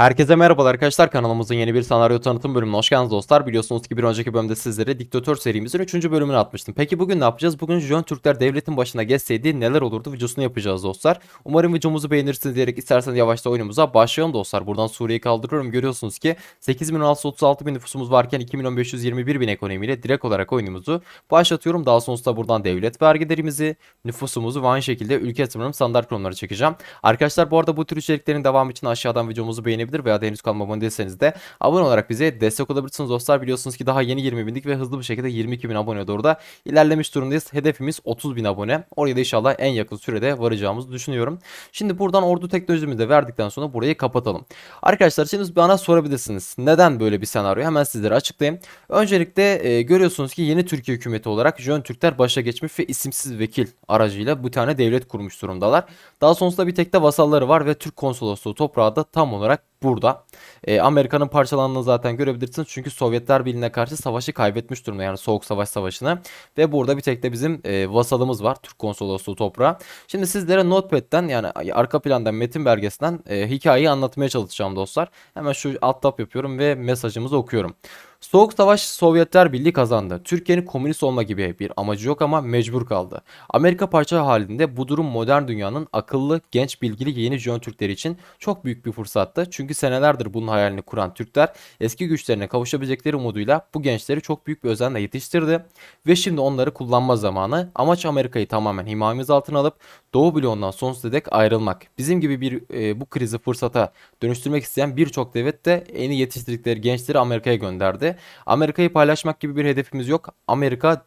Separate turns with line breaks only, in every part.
Herkese merhabalar arkadaşlar kanalımızın yeni bir senaryo tanıtım bölümüne hoş geldiniz dostlar. Biliyorsunuz ki bir önceki bölümde sizlere Diktatör serimizin 3. bölümünü atmıştım. Peki bugün ne yapacağız? Bugün Jön Türkler devletin başına geçseydi neler olurdu videosunu yapacağız dostlar. Umarım videomuzu beğenirsiniz diyerek isterseniz yavaşta oyunumuza başlayalım dostlar. Buradan Suriye'yi kaldırıyorum. Görüyorsunuz ki 8636 bin nüfusumuz varken 2.521 bin ekonomiyle direkt olarak oyunumuzu başlatıyorum. Daha sonrasında buradan devlet vergilerimizi, nüfusumuzu ve aynı şekilde ülke sınırım standart konuları çekeceğim. Arkadaşlar bu arada bu tür içeriklerin devamı için aşağıdan videomuzu beğenebilir veya henüz kanalıma abone değilseniz de abone olarak bize destek olabilirsiniz dostlar. Biliyorsunuz ki daha yeni 20 bindik ve hızlı bir şekilde 22 bin aboneye doğru da ilerlemiş durumdayız. Hedefimiz 30 bin abone. Oraya da inşallah en yakın sürede varacağımızı düşünüyorum. Şimdi buradan ordu teknolojimizi de verdikten sonra burayı kapatalım. Arkadaşlar şimdi bana sorabilirsiniz. Neden böyle bir senaryo? Hemen sizlere açıklayayım. Öncelikle e, görüyorsunuz ki yeni Türkiye hükümeti olarak Jön Türkler başa geçmiş ve isimsiz vekil aracıyla bu tane devlet kurmuş durumdalar. Daha sonrasında bir tek de vasalları var ve Türk konsolosluğu toprağı da tam olarak burada. E, Amerika'nın parçalandığını zaten görebilirsiniz. Çünkü Sovyetler Birliği'ne karşı savaşı kaybetmiş durumda. Yani Soğuk Savaş Savaşı'nı. Ve burada bir tek de bizim e, vasalımız var. Türk konsolosluğu toprağı. Şimdi sizlere Notepad'den yani arka plandan metin belgesinden e, hikayeyi anlatmaya çalışacağım dostlar. Hemen şu alt tab yapıyorum ve mesajımızı okuyorum. Soğuk Savaş Sovyetler Birliği kazandı. Türkiye'nin komünist olma gibi bir amacı yok ama mecbur kaldı. Amerika parça halinde bu durum modern dünyanın akıllı, genç, bilgili yeni Jön Türkleri için çok büyük bir fırsattı. Çünkü senelerdir bunun hayalini kuran Türkler eski güçlerine kavuşabilecekleri umuduyla bu gençleri çok büyük bir özenle yetiştirdi. Ve şimdi onları kullanma zamanı. Amaç Amerika'yı tamamen himayemiz altına alıp Doğu bloğundan sonsuza dek ayrılmak. Bizim gibi bir e, bu krizi fırsata dönüştürmek isteyen birçok devlet de en iyi yetiştirdikleri gençleri Amerika'ya gönderdi. Amerika'yı paylaşmak gibi bir hedefimiz yok. Amerika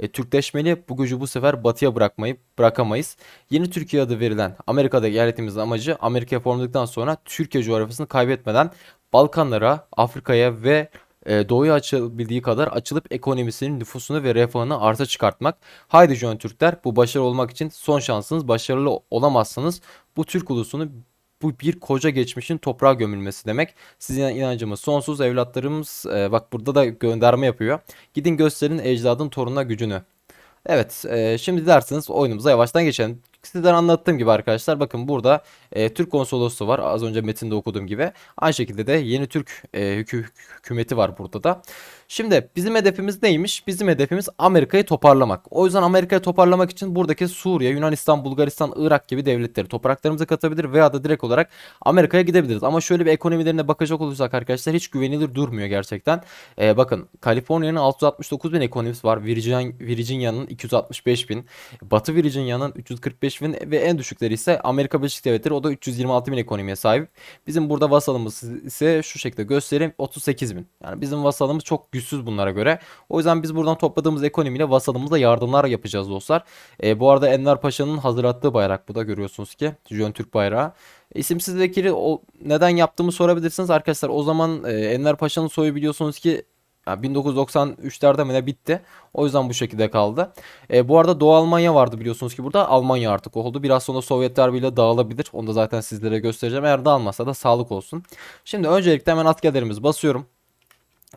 e, Türkleşmeli bu gücü bu sefer batıya bırakmayı bırakamayız. Yeni Türkiye adı verilen Amerika'da eyaletimizin amacı Amerika'ya formladıktan sonra Türkiye coğrafyasını kaybetmeden Balkanlara, Afrika'ya ve e, doğuya açılabildiği kadar açılıp ekonomisinin nüfusunu ve refahını arta çıkartmak. Haydi Jön Türkler bu başarı olmak için son şansınız. Başarılı olamazsanız bu Türk ulusunu bu bir koca geçmişin toprağa gömülmesi demek. Sizin inancımız sonsuz evlatlarımız e, bak burada da gönderme yapıyor. Gidin gösterin ecdadın torununa gücünü. Evet e, şimdi derseniz oyunumuza yavaştan geçelim. Sizden anlattığım gibi arkadaşlar bakın burada e, Türk konsolosluğu var az önce metinde okuduğum gibi. Aynı şekilde de yeni Türk e, hükü- hükümeti var burada da. Şimdi bizim hedefimiz neymiş? Bizim hedefimiz Amerika'yı toparlamak. O yüzden Amerika'yı toparlamak için buradaki Suriye, Yunanistan, Bulgaristan, Irak gibi devletleri topraklarımıza katabilir veya da direkt olarak Amerika'ya gidebiliriz. Ama şöyle bir ekonomilerine bakacak olursak arkadaşlar hiç güvenilir durmuyor gerçekten. Ee, bakın Kaliforniya'nın 669 bin ekonomisi var. Virgin, Virginia'nın 265 bin. Batı Virginia'nın 345 bin ve en düşükleri ise Amerika Birleşik Devletleri o da 326 bin ekonomiye sahip. Bizim burada vasalımız ise şu şekilde göstereyim 38 bin. Yani bizim vasalımız çok güçsüz bunlara göre. O yüzden biz buradan topladığımız ekonomiyle vasalımıza yardımlar yapacağız dostlar. E, bu arada Enver Paşa'nın hazırlattığı bayrak bu da görüyorsunuz ki. Jön Türk bayrağı. İsimsiz vekili o neden yaptığımı sorabilirsiniz arkadaşlar. O zaman e, Enver Paşa'nın soyu biliyorsunuz ki ya 1993'lerde mi ne bitti. O yüzden bu şekilde kaldı. E, bu arada Doğu Almanya vardı biliyorsunuz ki burada. Almanya artık oldu. Biraz sonra Sovyetler bile dağılabilir. Onu da zaten sizlere göstereceğim. Eğer dağılmazsa da sağlık olsun. Şimdi öncelikle hemen askerlerimizi basıyorum.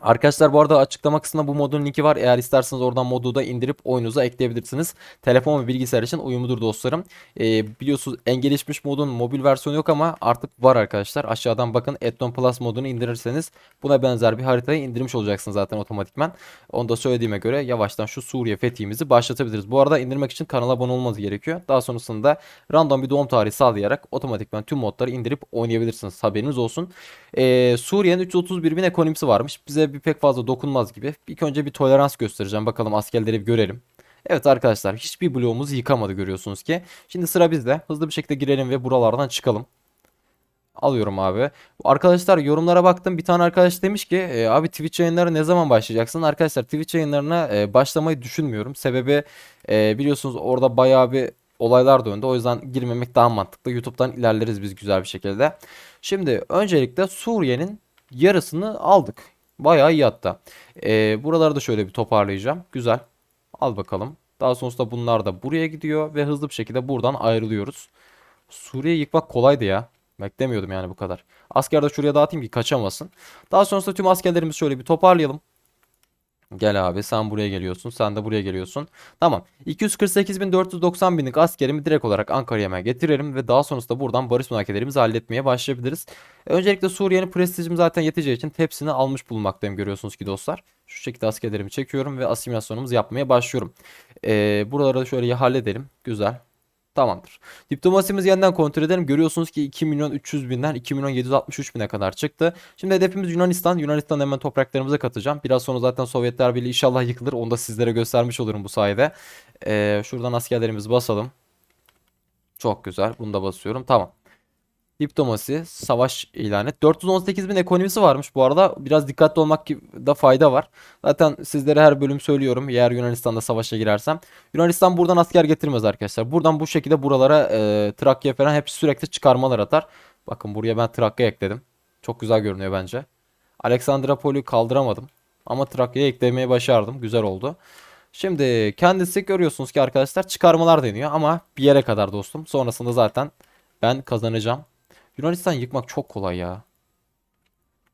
Arkadaşlar bu arada açıklama kısmında bu modun linki var. Eğer isterseniz oradan modu da indirip oyunuza ekleyebilirsiniz. Telefon ve bilgisayar için uyumludur dostlarım. Ee, biliyorsunuz en gelişmiş modun mobil versiyonu yok ama artık var arkadaşlar. Aşağıdan bakın Edon Plus modunu indirirseniz buna benzer bir haritayı indirmiş olacaksınız zaten otomatikman. Onu da söylediğime göre yavaştan şu Suriye fethimizi başlatabiliriz. Bu arada indirmek için kanala abone olmanız gerekiyor. Daha sonrasında random bir doğum tarihi sağlayarak otomatikman tüm modları indirip oynayabilirsiniz. Haberiniz olsun. Ee, Suriye'nin 331 bin ekonomisi varmış. Bize bir pek fazla dokunmaz gibi. İlk önce bir tolerans göstereceğim. Bakalım askerleri bir görelim. Evet arkadaşlar hiçbir bloğumuzu yıkamadı görüyorsunuz ki. Şimdi sıra bizde. Hızlı bir şekilde girelim ve buralardan çıkalım. Alıyorum abi. Arkadaşlar yorumlara baktım. Bir tane arkadaş demiş ki e, abi Twitch yayınları ne zaman başlayacaksın? Arkadaşlar Twitch yayınlarına e, başlamayı düşünmüyorum. Sebebi e, biliyorsunuz orada bayağı bir olaylar döndü. O yüzden girmemek daha mantıklı. YouTube'dan ilerleriz biz güzel bir şekilde. Şimdi öncelikle Suriye'nin yarısını aldık. Bayağı iyi hatta. Ee, buraları şöyle bir toparlayacağım. Güzel. Al bakalım. Daha sonrasında bunlar da buraya gidiyor ve hızlı bir şekilde buradan ayrılıyoruz. Suriye'yi yıkmak kolaydı ya. Beklemiyordum yani bu kadar. Asker de şuraya dağıtayım ki kaçamasın. Daha sonrasında tüm askerlerimizi şöyle bir toparlayalım. Gel abi sen buraya geliyorsun. Sen de buraya geliyorsun. Tamam. 248.490 binlik askerimi direkt olarak Ankara'ya hemen getirelim ve daha sonrasında buradan barış müzakerelerimizi halletmeye başlayabiliriz. Öncelikle Suriye'nin prestijim zaten yeteceği için hepsini almış bulunmaktayım görüyorsunuz ki dostlar. Şu şekilde askerlerimi çekiyorum ve asimilasyonumuzu yapmaya başlıyorum. E, buraları şöyle halledelim. Güzel. Tamamdır. Diplomasimizi yeniden kontrol edelim. Görüyorsunuz ki 2 milyon 300 binden 2 milyon 763 bine kadar çıktı. Şimdi hedefimiz Yunanistan. Yunanistan hemen topraklarımıza katacağım. Biraz sonra zaten Sovyetler Birliği inşallah yıkılır. Onu da sizlere göstermiş olurum bu sayede. Ee, şuradan askerlerimizi basalım. Çok güzel. Bunu da basıyorum. Tamam. Diplomasi, savaş ilan et. 418 bin ekonomisi varmış bu arada. Biraz dikkatli olmakta fayda var. Zaten sizlere her bölüm söylüyorum. Eğer Yunanistan'da savaşa girersem. Yunanistan buradan asker getirmez arkadaşlar. Buradan bu şekilde buralara e, Trakya falan hep sürekli çıkarmalar atar. Bakın buraya ben Trakya ekledim. Çok güzel görünüyor bence. Aleksandropol'ü kaldıramadım. Ama Trakya'ya eklemeye başardım. Güzel oldu. Şimdi kendisi görüyorsunuz ki arkadaşlar çıkarmalar deniyor ama bir yere kadar dostum. Sonrasında zaten ben kazanacağım. Yunanistan yıkmak çok kolay ya.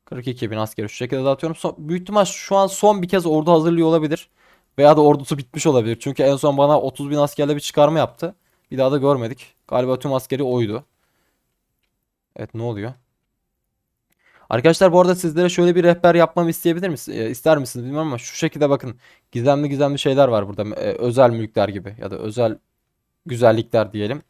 42 bin askeri şu şekilde dağıtıyorum. Son, büyük ihtimal şu an son bir kez ordu hazırlıyor olabilir. Veya da ordusu bitmiş olabilir. Çünkü en son bana 30 bin askerle bir çıkarma yaptı. Bir daha da görmedik. Galiba tüm askeri oydu. Evet ne oluyor? Arkadaşlar bu arada sizlere şöyle bir rehber yapmamı isteyebilir misiniz? E, ister misiniz bilmiyorum ama şu şekilde bakın. Gizemli gizemli şeyler var burada. E, özel mülkler gibi ya da özel güzellikler diyelim.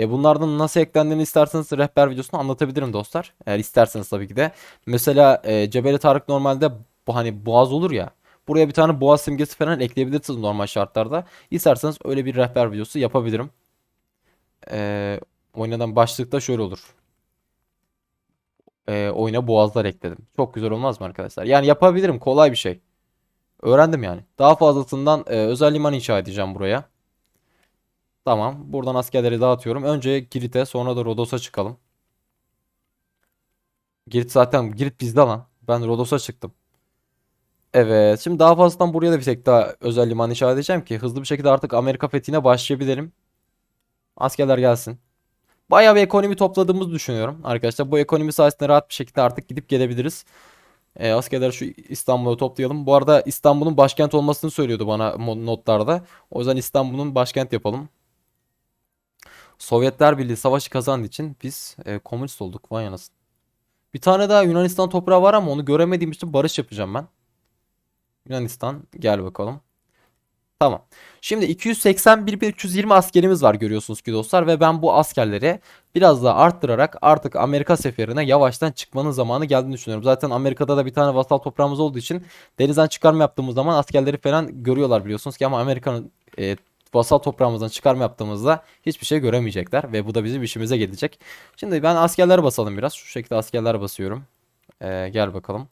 E, bunlardan nasıl eklendiğini isterseniz rehber videosunu anlatabilirim dostlar. Eğer isterseniz tabii ki de. Mesela e, Cebeli Tarık normalde bu hani boğaz olur ya. Buraya bir tane boğaz simgesi falan ekleyebilirsiniz normal şartlarda. İsterseniz öyle bir rehber videosu yapabilirim. E, oynadan başlıkta şöyle olur. E, oyuna boğazlar ekledim. Çok güzel olmaz mı arkadaşlar? Yani yapabilirim. Kolay bir şey. Öğrendim yani. Daha fazlasından e, özel liman inşa edeceğim buraya. Tamam. Buradan askerleri dağıtıyorum. Önce Girit'e sonra da Rodos'a çıkalım. Girit zaten Girit bizde lan. Ben Rodos'a çıktım. Evet. Şimdi daha fazladan buraya da bir tek daha özel liman inşa edeceğim ki hızlı bir şekilde artık Amerika fethine başlayabilirim. Askerler gelsin. Bayağı bir ekonomi topladığımızı düşünüyorum arkadaşlar. Bu ekonomi sayesinde rahat bir şekilde artık gidip gelebiliriz. E, askerler şu İstanbul'u toplayalım. Bu arada İstanbul'un başkent olmasını söylüyordu bana notlarda. O yüzden İstanbul'un başkent yapalım. Sovyetler Birliği savaşı kazandığı için biz e, komünist olduk. Vay anasını. Bir tane daha Yunanistan toprağı var ama onu göremediğim için barış yapacağım ben. Yunanistan gel bakalım. Tamam. Şimdi 281.320 askerimiz var görüyorsunuz ki dostlar ve ben bu askerleri biraz daha arttırarak artık Amerika seferine yavaştan çıkmanın zamanı geldiğini düşünüyorum. Zaten Amerika'da da bir tane vasal toprağımız olduğu için denizden çıkarma yaptığımız zaman askerleri falan görüyorlar biliyorsunuz ki ama Amerika'nın e, vasal toprağımızdan çıkarma yaptığımızda hiçbir şey göremeyecekler ve bu da bizim işimize gelecek. Şimdi ben askerler basalım biraz. Şu şekilde askerler basıyorum. E, gel bakalım.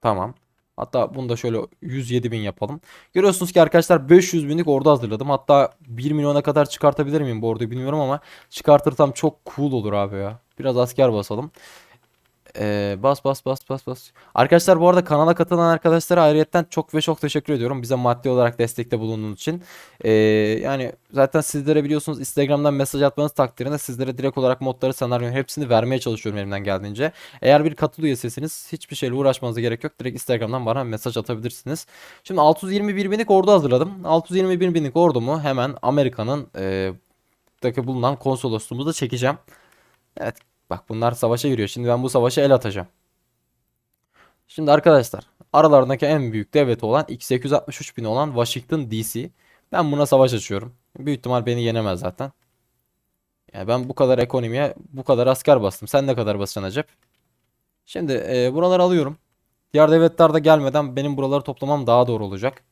Tamam. Hatta bunu da şöyle 107 bin yapalım. Görüyorsunuz ki arkadaşlar 500 binlik ordu hazırladım. Hatta 1 milyona kadar çıkartabilir miyim bu orduyu bilmiyorum ama çıkartırsam çok cool olur abi ya. Biraz asker basalım. Ee, bas bas bas bas bas. Arkadaşlar bu arada kanala katılan arkadaşlara ayrıyetten çok ve çok teşekkür ediyorum. Bize maddi olarak destekte bulunduğunuz için. Ee, yani zaten sizlere biliyorsunuz Instagram'dan mesaj atmanız takdirinde sizlere direkt olarak modları, senaryo hepsini vermeye çalışıyorum elimden geldiğince. Eğer bir katıl üyesisiniz hiçbir şeyle uğraşmanıza gerek yok. Direkt Instagram'dan bana mesaj atabilirsiniz. Şimdi 621 binlik ordu hazırladım. 621 binlik ordumu hemen Amerika'nın e, bulunan konsolosluğumuzda çekeceğim. Evet Bak bunlar savaşa giriyor. Şimdi ben bu savaşa el atacağım. Şimdi arkadaşlar aralarındaki en büyük devlet olan X863 bin olan Washington DC. Ben buna savaş açıyorum. Büyük ihtimal beni yenemez zaten. Yani ben bu kadar ekonomiye bu kadar asker bastım. Sen ne kadar basacaksın Acep? Şimdi e, buraları alıyorum. Diğer devletler de gelmeden benim buraları toplamam daha doğru olacak.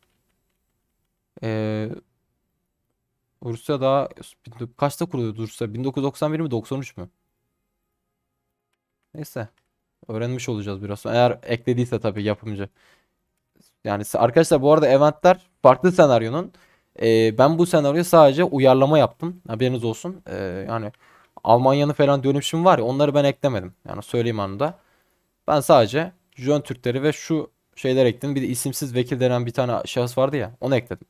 E, Rusya daha kaçta kuruluyordu Rusya? 1991 mi 93 mü? Neyse. Öğrenmiş olacağız biraz. Eğer eklediyse tabii yapımcı. Yani arkadaşlar bu arada eventler farklı senaryonun. Ee, ben bu senaryoya sadece uyarlama yaptım. Haberiniz olsun. Ee, yani Almanya'nın falan dönüşüm var ya onları ben eklemedim. Yani söyleyeyim anında. Ben sadece Jön Türkleri ve şu şeyler ekledim. Bir de isimsiz vekil denen bir tane şahıs vardı ya onu ekledim.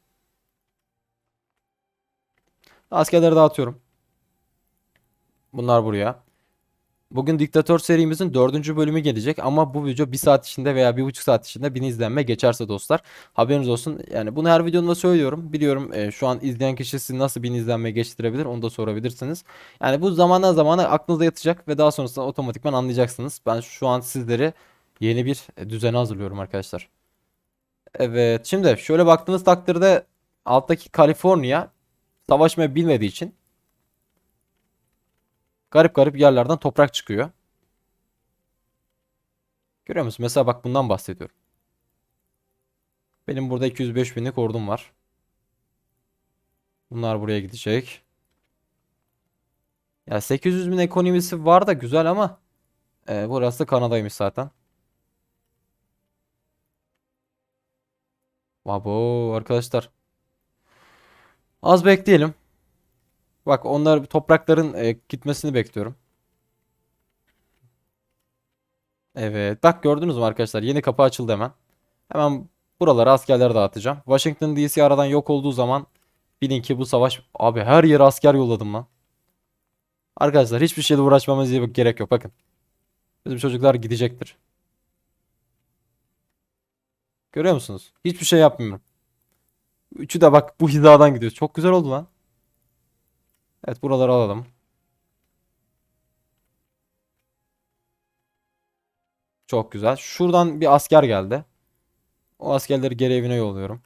Askerleri dağıtıyorum. Bunlar buraya. Bugün Diktatör serimizin dördüncü bölümü gelecek ama bu video bir saat içinde veya bir buçuk saat içinde bin izlenme geçerse dostlar haberiniz olsun. Yani bunu her videomda söylüyorum. Biliyorum e, şu an izleyen kişi sizi nasıl bin izlenme geçtirebilir onu da sorabilirsiniz. Yani bu zamandan zamana aklınıza yatacak ve daha sonrasında otomatikman anlayacaksınız. Ben şu an sizleri yeni bir düzene hazırlıyorum arkadaşlar. Evet şimdi şöyle baktığınız takdirde alttaki Kaliforniya savaşmayı bilmediği için garip garip yerlerden toprak çıkıyor. Görüyor musun? Mesela bak bundan bahsediyorum. Benim burada 205 binlik ordum var. Bunlar buraya gidecek. Ya 800 bin ekonomisi var da güzel ama e, burası Kanada'ymış zaten. Vabo arkadaşlar. Az bekleyelim. Bak onlar toprakların e, gitmesini bekliyorum. Evet. Bak gördünüz mü arkadaşlar? Yeni kapı açıldı hemen. Hemen buralara askerler dağıtacağım. Washington DC aradan yok olduğu zaman bilin ki bu savaş... Abi her yere asker yolladım lan. Arkadaşlar hiçbir şeyle uğraşmamız gerek yok. Bakın. Bizim çocuklar gidecektir. Görüyor musunuz? Hiçbir şey yapmıyorum. Üçü de bak bu hizadan gidiyor. Çok güzel oldu lan. Evet buraları alalım. Çok güzel. Şuradan bir asker geldi. O askerleri geri evine yolluyorum.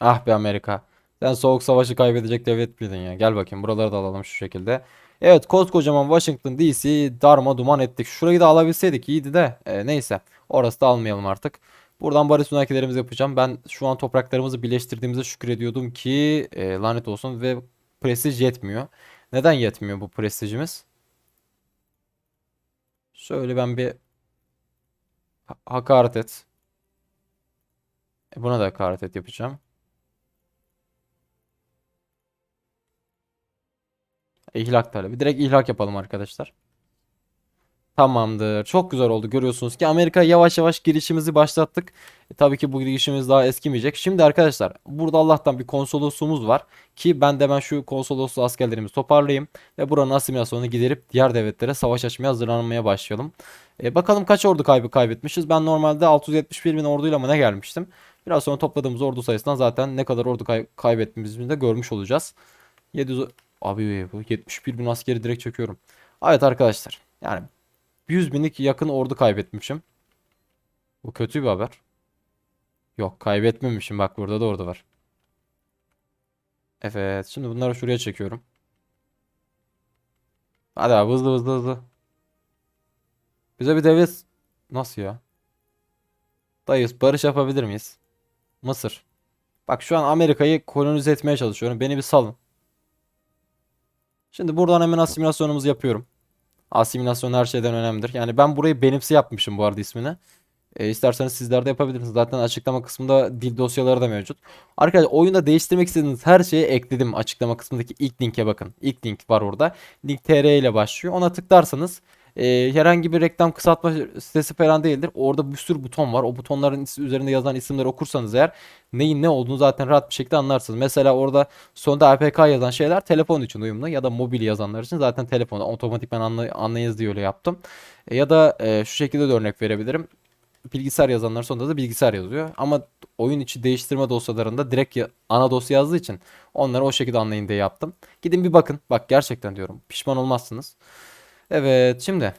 Ah be Amerika. Sen soğuk savaşı kaybedecek devlet miydin ya? Gel bakayım buraları da alalım şu şekilde. Evet koskocaman Washington DC darma duman ettik. Şurayı da alabilseydik iyiydi de. E, neyse. Orası da almayalım artık. Buradan barış müzakerelerimizi yapacağım. Ben şu an topraklarımızı birleştirdiğimize şükrediyordum ki e, lanet olsun ve prestij yetmiyor. Neden yetmiyor bu prestijimiz? Şöyle ben bir ha- hakaret et. E, buna da hakaret et yapacağım. İhlak talebi. Direkt ihlak yapalım arkadaşlar. Tamamdır. Çok güzel oldu. Görüyorsunuz ki Amerika yavaş yavaş girişimizi başlattık. E, tabii ki bu girişimiz daha eskimeyecek. Şimdi arkadaşlar burada Allah'tan bir konsolosluğumuz var. Ki ben de ben şu konsolosluğu askerlerimizi toparlayayım. Ve buranın asimilasyonunu giderip diğer devletlere savaş açmaya hazırlanmaya başlayalım. E, bakalım kaç ordu kaybı kaybetmişiz. Ben normalde 671 bin orduyla mı ne gelmiştim. Biraz sonra topladığımız ordu sayısından zaten ne kadar ordu kay kaybettiğimizi de görmüş olacağız. 700... Abi bu 71 bin askeri direkt çekiyorum. Evet arkadaşlar. Yani 100 binlik yakın ordu kaybetmişim. Bu kötü bir haber. Yok kaybetmemişim. Bak burada da ordu var. Evet. Şimdi bunları şuraya çekiyorum. Hadi abi hızlı hızlı hızlı. Bize bir devlet... Nasıl ya? Dayı barış yapabilir miyiz? Mısır. Bak şu an Amerika'yı kolonize etmeye çalışıyorum. Beni bir salın. Şimdi buradan hemen asimilasyonumuzu yapıyorum. Asimilasyon her şeyden önemlidir. Yani ben burayı benimsi yapmışım bu arada ismini. E, isterseniz sizler de yapabilirsiniz. Zaten açıklama kısmında dil dosyaları da mevcut. Arkadaşlar oyunda değiştirmek istediğiniz her şeyi ekledim. Açıklama kısmındaki ilk linke bakın. İlk link var orada. Link tr ile başlıyor. Ona tıklarsanız e, herhangi bir reklam kısaltma sitesi falan değildir. Orada bir sürü buton var. O butonların üzerinde yazan isimleri okursanız eğer neyin ne olduğunu zaten rahat bir şekilde anlarsınız. Mesela orada sonunda APK yazan şeyler telefon için uyumlu ya da mobil yazanlar için zaten telefonu otomatikman anlay anlayınız diye öyle yaptım. E, ya da e, şu şekilde de örnek verebilirim. Bilgisayar yazanlar sonunda da bilgisayar yazıyor. Ama oyun içi değiştirme dosyalarında direkt ana dosya yazdığı için onları o şekilde anlayın diye yaptım. Gidin bir bakın. Bak gerçekten diyorum. Pişman olmazsınız. Evet şimdi.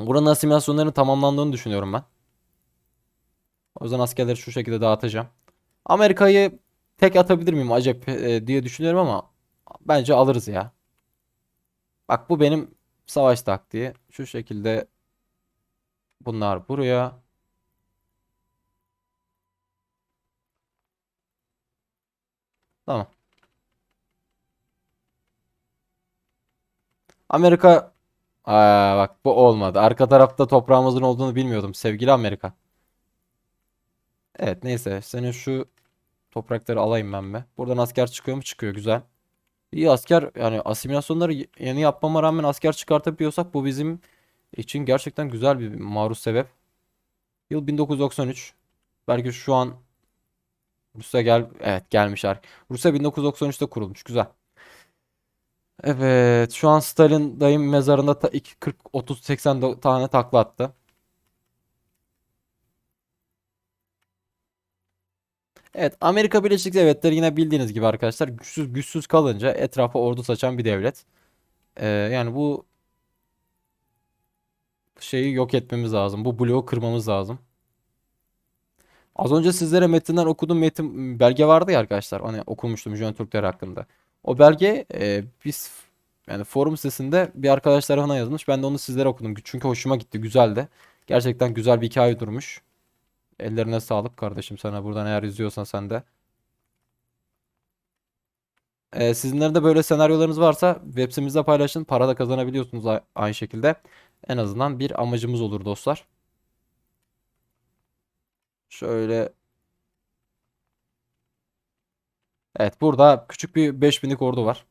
Buranın asimilasyonlarının tamamlandığını düşünüyorum ben. O yüzden askerleri şu şekilde dağıtacağım. Amerika'yı tek atabilir miyim acep e, diye düşünüyorum ama bence alırız ya. Bak bu benim savaş taktiği. Şu şekilde bunlar buraya. Tamam. Amerika Aa, bak bu olmadı. Arka tarafta toprağımızın olduğunu bilmiyordum sevgili Amerika. Evet neyse senin şu toprakları alayım ben be. Buradan asker çıkıyor mu? Çıkıyor güzel. İyi asker yani asimilasyonları yeni yapmama rağmen asker çıkartabiliyorsak bu bizim için gerçekten güzel bir maruz sebep. Yıl 1993. Belki şu an Rusya gel evet gelmiş ar- Rusya 1993'te kurulmuş güzel. Evet, şu an Stalin dayım mezarında ta 2 40 30 80 do- tane takla attı. Evet, Amerika Birleşik Devletleri yine bildiğiniz gibi arkadaşlar güçsüz güçsüz kalınca etrafa ordu saçan bir devlet. Ee, yani bu şeyi yok etmemiz lazım. Bu bloğu kırmamız lazım. Az önce sizlere metinden okuduğum metin belge vardı ya arkadaşlar. Hani okumuştum Jön Türkler hakkında. O belge e, biz yani forum sitesinde bir arkadaş tarafından yazılmış. Ben de onu sizlere okudum. Çünkü hoşuma gitti. Güzeldi. Gerçekten güzel bir hikaye durmuş. Ellerine sağlık kardeşim sana buradan eğer izliyorsan sen de. E, sizinlerin böyle senaryolarınız varsa web sitemizde paylaşın. Para da kazanabiliyorsunuz aynı şekilde. En azından bir amacımız olur dostlar. Şöyle Evet burada küçük bir 5000'lik ordu var.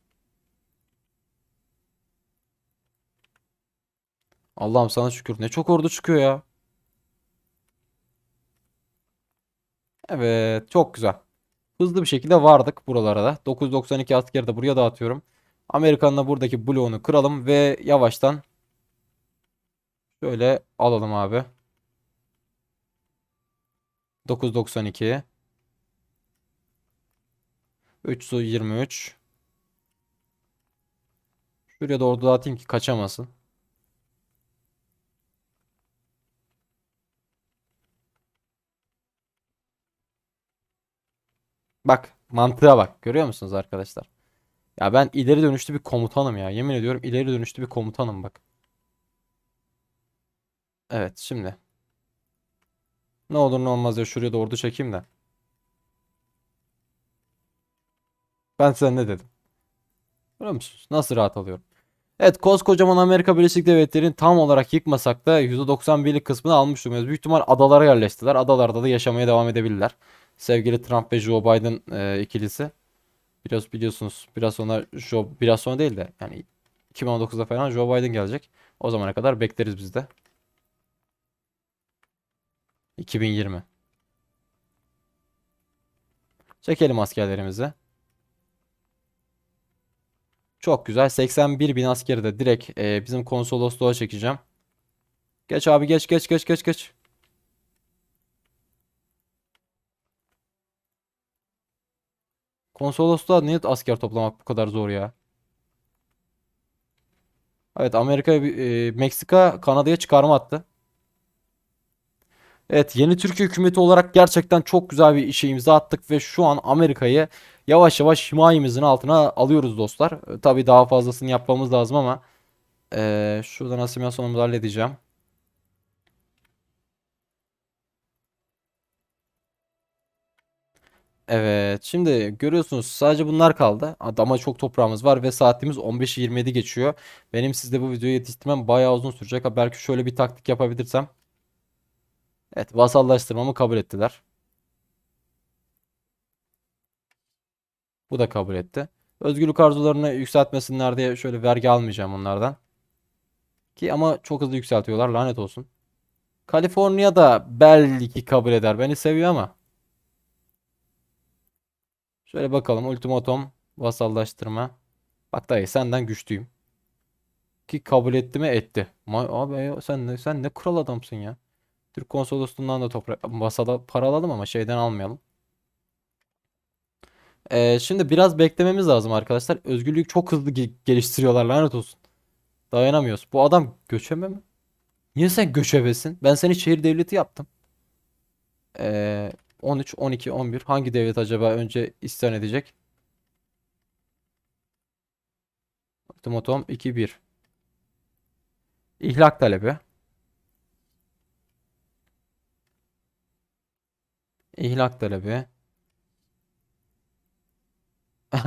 Allah'ım sana şükür. Ne çok ordu çıkıyor ya. Evet çok güzel. Hızlı bir şekilde vardık buralara da. 992 askeri de buraya dağıtıyorum. Amerika'nın da buradaki bloğunu kıralım ve yavaştan şöyle alalım abi. 992 3 su 23 Şuraya da ordu dağıtayım ki kaçamasın. Bak mantığa bak. Görüyor musunuz arkadaşlar? Ya ben ileri dönüşlü bir komutanım ya. Yemin ediyorum ileri dönüşlü bir komutanım bak. Evet şimdi. Ne olur ne olmaz ya şuraya da ordu çekeyim de. Ben size ne dedim? Görüyor musunuz? Nasıl rahat alıyorum. Evet koskocaman Amerika Birleşik Devletleri'ni tam olarak yıkmasak da %91'lik kısmını almış durumdayız. Büyük ihtimal adalara yerleştiler. Adalarda da yaşamaya devam edebilirler. Sevgili Trump ve Joe Biden e, ikilisi. Biraz biliyorsunuz biraz sonra Joe biraz sonra değil de yani 2019'da falan Joe Biden gelecek. O zamana kadar bekleriz biz de. 2020. Çekelim askerlerimizi. Çok güzel. 81 bin askeri de direkt e, bizim konsolosluğa çekeceğim. Geç abi geç geç geç geç geç. Konsolosluğa niye asker toplamak bu kadar zor ya? Evet Amerika, e, Meksika Kanada'ya çıkarma attı. Evet yeni Türkiye hükümeti olarak gerçekten çok güzel bir işe imza attık ve şu an Amerika'yı yavaş yavaş himayemizin altına alıyoruz dostlar. E, tabii daha fazlasını yapmamız lazım ama e, şuradan asimilasyonumuzu halledeceğim. Evet şimdi görüyorsunuz sadece bunlar kaldı. Ama çok toprağımız var ve saatimiz 15.27 geçiyor. Benim sizde bu videoyu yetiştirmem bayağı uzun sürecek. Belki şöyle bir taktik yapabilirsem. Evet vasallaştırmamı kabul ettiler. Bu da kabul etti. Özgürlük arzularını yükseltmesinler diye şöyle vergi almayacağım onlardan. Ki ama çok hızlı yükseltiyorlar lanet olsun. Kaliforniya da belki kabul eder. Beni seviyor ama. Şöyle bakalım ultimatom vasallaştırma. Bak dayı senden güçlüyüm. Ki kabul etti mi etti. Ma abi sen ne, sen ne kral adamsın ya. Türk konsolosluğundan da toprak masada para alalım ama şeyden almayalım. Ee, şimdi biraz beklememiz lazım arkadaşlar. Özgürlük çok hızlı ge- geliştiriyorlar lanet olsun. Dayanamıyoruz. Bu adam göçebe mi? Niye sen göçebesin? Ben seni şehir devleti yaptım. Ee, 13, 12, 11 hangi devlet acaba önce isyan edecek? Ultimatom 2-1. İhlak talebi. İhlak talebi.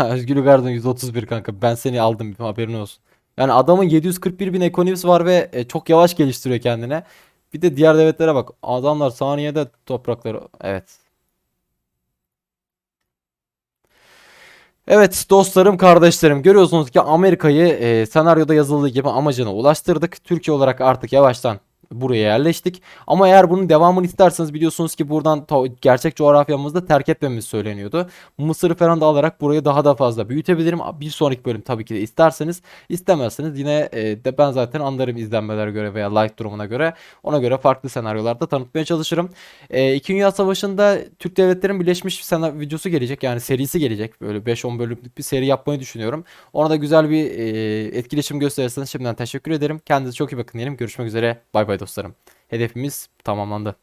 Özgürlük Ardın 131 kanka. Ben seni aldım haberin olsun. Yani adamın 741 bin ekonomisi var ve e, çok yavaş geliştiriyor kendine. Bir de diğer devletlere bak. Adamlar saniyede toprakları. Evet. Evet dostlarım kardeşlerim görüyorsunuz ki Amerika'yı e, senaryoda yazıldığı gibi amacına ulaştırdık. Türkiye olarak artık yavaştan buraya yerleştik. Ama eğer bunun devamını isterseniz biliyorsunuz ki buradan gerçek coğrafyamızda terk etmemiz söyleniyordu. Mısır'ı falan da alarak burayı daha da fazla büyütebilirim. Bir sonraki bölüm tabii ki de isterseniz istemezseniz yine e, de ben zaten anlarım izlenmelere göre veya like durumuna göre. Ona göre farklı senaryolarda tanıtmaya çalışırım. E, İkinci Dünya Savaşı'nda Türk devletlerin birleşmiş sena videosu gelecek. Yani serisi gelecek. Böyle 5-10 bölümlük bir seri yapmayı düşünüyorum. Ona da güzel bir e, etkileşim gösterirseniz şimdiden teşekkür ederim. Kendinize çok iyi bakın diyelim. Görüşmek üzere. Bay dostlarım. Hedefimiz tamamlandı.